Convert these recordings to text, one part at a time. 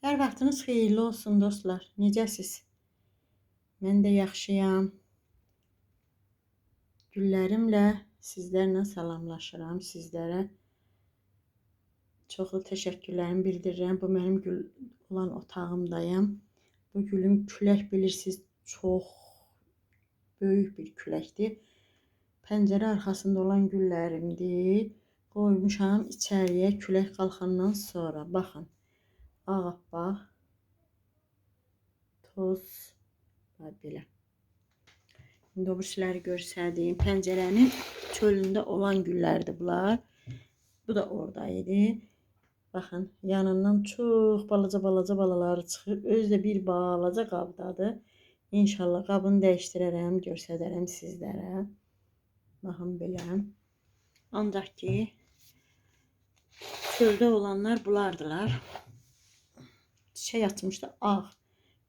Hər vaxtınız xeyirli olsun dostlar. Necəsiz? Mən də yaxşıyam. Güllərimlə sizlərlə salamlaşıram. Sizlərə çoxlu təşəkkürlərimi bildirirəm. Bu mənim gül olan otağımdayım. Bu gülüm külək bilirsiniz çox böyük bir küləkdir. Pəncərə arxasında olan güllərimdir. Qoymuşam içəriyə külək qalxandan sonra. Baxın. Ağappaq. Toz. və Belə. İndi o birisiləri görsədim. Pəncərənin çölündə olan güllərdir bunlar. Bu da oradaydı. Baxın, yanından çox balaca balaca balaları çıxır. Özü də bir balaca qabdadır. İnşallah qabını dəyişdirərəm, göstərərəm sizlərə. Baxın belə. Ancaq ki, çöldə olanlar bunlardılar. Çiçək açmışdı ağ.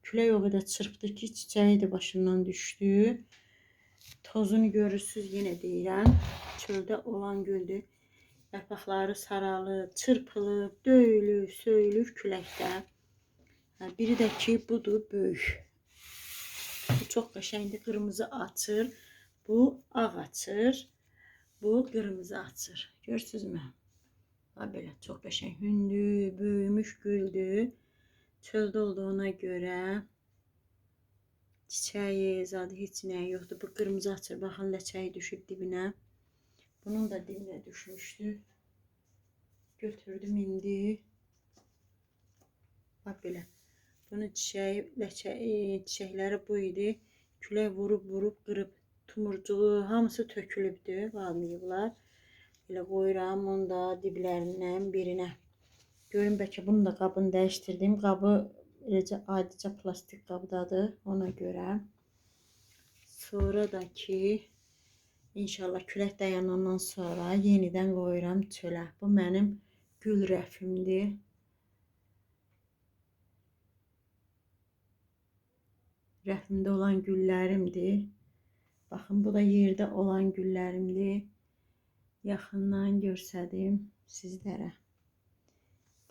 Külək o qədər çırpdı ki, çiçəyi də başından düşdü. Tozunu görürsüz yenə deyirəm. Çöldə olan güldür. Yarpaqları saralıb, çırpılıb, döyülür, söyülür küləkdə. Biri də ki, budur böyük. Bu çox qəşəngdir, qırmızı açır. Bu ağ açır. Bu qırmızı açır. Görürsünüzmü? Ha belə çox qəşəng hündür, böyümüş güldür. Çöldə olduğuna görə çiçəyi, zadı heç nəyi yoxdur. Bu qırmızı açır. Baxın ləçəyi düşüb dibinə. Bunun da dibinə düşmüşdü. Götürdüm indi. Bax belə. Bunun çiçəyi, ləçəyi, çiçəkləri bu idi. Külək vurub, vurub, qırıb, tumurcuğu hamısı tökülübdü, qalmayıblar. Elə qoyuram onu da diblərindən birinə. Görün bəlkə bunu da qabını dəyişdirdim. Qabı eləcə plastik qabdadır ona görə. Sonra da ki İnşallah külək dayanandan sonra yenidən qoyuram çölə. Bu mənim gül rəfimdir. Rəfimdə olan güllərimdir. Baxın bu da yerdə olan güllərimdir. Yaxından görsədim sizlərə.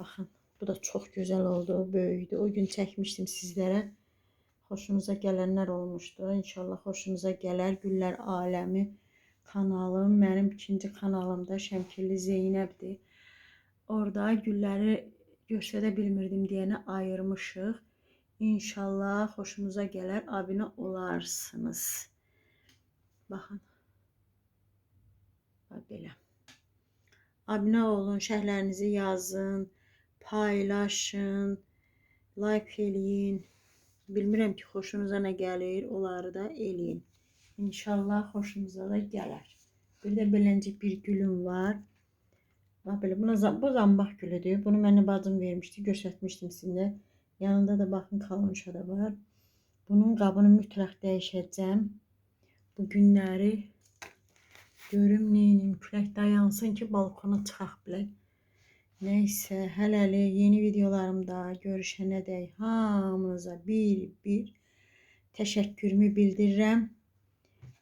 Baxın bu da çox gözəl oldu, böyüdü. O gün çəkmişdim sizlərə. Xoşunuza gələnlər olmuşdu. İnşallah xoşunuza gələr. Güllər aləmi kanalım mənim ikinci kanalımda Şəmkirli Zeynəbdir. Orada gülləri göstərə bilmirdim deyənə ayırmışıq. İnşallah xoşunuza gələr, abunə olarsınız. Baxın. Bax belə. Abunə olun, şərhlərinizi yazın, paylaşın, like eləyin. Bilmirəm ki, xoşunuza nə gəlir, onları da eləyin. İnşallah xoşunuza da gələr. Bir də beləncə bir gülüm var. Bax belə, buna bu zambaq gülüdür. Bunu mənə bacım vermişdi, göstərmişdim sizə. Yanında da baxın kalonşa da var. Bunun qabını mütləq dəyişəcəm. Bu günləri görüm neynim, külək dayansın ki, balkona çıxaq bilək. Neysə, hələlik yeni videolarımda görüşənədək hamınıza bir bir təşəkkürümü bildirirəm.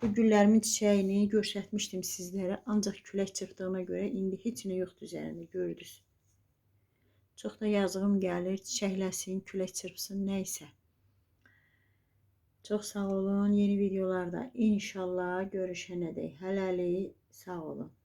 Bu güllərimin çiçəyini göstərmişdim sizlərə, ancaq külək çıxdığına görə indi heç nə yoxdur üzərində gördünüz. Çox da yazığım gəlir, çiçəkləsin, külək çırpsın, nə isə. Çox sağ olun. Yeni videolarda inşallah görüşənədək hələlik sağ olun.